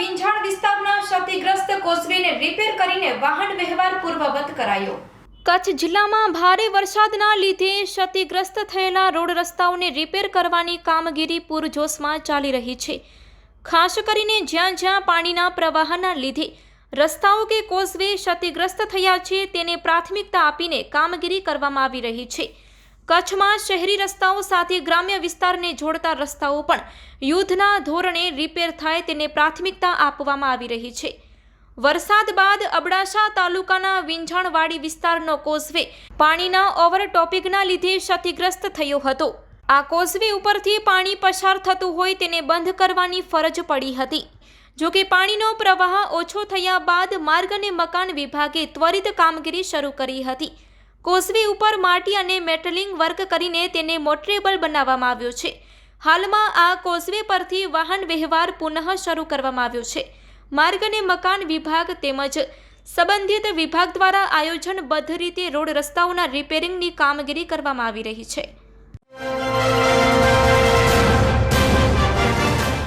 બિંજાણ વિસ્તારના ક્ષતિગ્રસ્ત કોસવીને રિપેર કરીને વાહન વ્યવહાર પૂર્વવત કરાયો. કચ્છ જિલ્લામાં ભારે વરસાદના લીધે ક્ષતિગ્રસ્ત થયેલા રોડ રસ્તાઓને રિપેર કરવાની કામગીરી પૂરજોશમાં ચાલી રહી છે. ખાસ કરીને જ્યાં જ્યાં પાણીના પ્રવાહના લીધે રસ્તાઓ કે કોઝવે ક્ષતિગ્રસ્ત થયા છે, તેને પ્રાથમિકતા આપીને કામગીરી કરવામાં આવી રહી છે. કચ્છમાં શહેરી રસ્તાઓ સાથે ગ્રામ્ય વિસ્તારને જોડતા રસ્તાઓ પણ યુદ્ધના ધોરણે રિપેર થાય તેને પ્રાથમિકતા આપવામાં આવી રહી છે. વરસાદ બાદ અબડાસા તાલુકાના વિંછાણવાડી વિસ્તારનો કોઝવે પાણીના ઓવરટોપિકના લીધે ક્ષતિગ્રસ્ત થયો હતો. આ કોઝવે ઉપરથી પાણી પસાર થતું હોય તેને બંધ કરવાની ફરજ પડી હતી. જો કે પાણીનો પ્રવાહ ઓછો થયા બાદ માર્ગ અને મકાન વિભાગે ત્વરિત કામગીરી શરૂ કરી હતી. કોઝવે ઉપર માટી અને મેટલિંગ વર્ક કરીને તેને મોટરેબલ બનાવવામાં આવ્યો છે. હાલમાં આ કોસવે પરથી વાહન વ્યવહાર પુનઃ શરૂ કરવામાં આવ્યો છે. માર્ગ અને મકાન વિભાગ તેમજ સંબંધિત વિભાગ દ્વારા આયોજનબદ્ધ રીતે રોડ રસ્તાઓના રિપેરિંગની કામગીરી કરવામાં આવી રહી છે.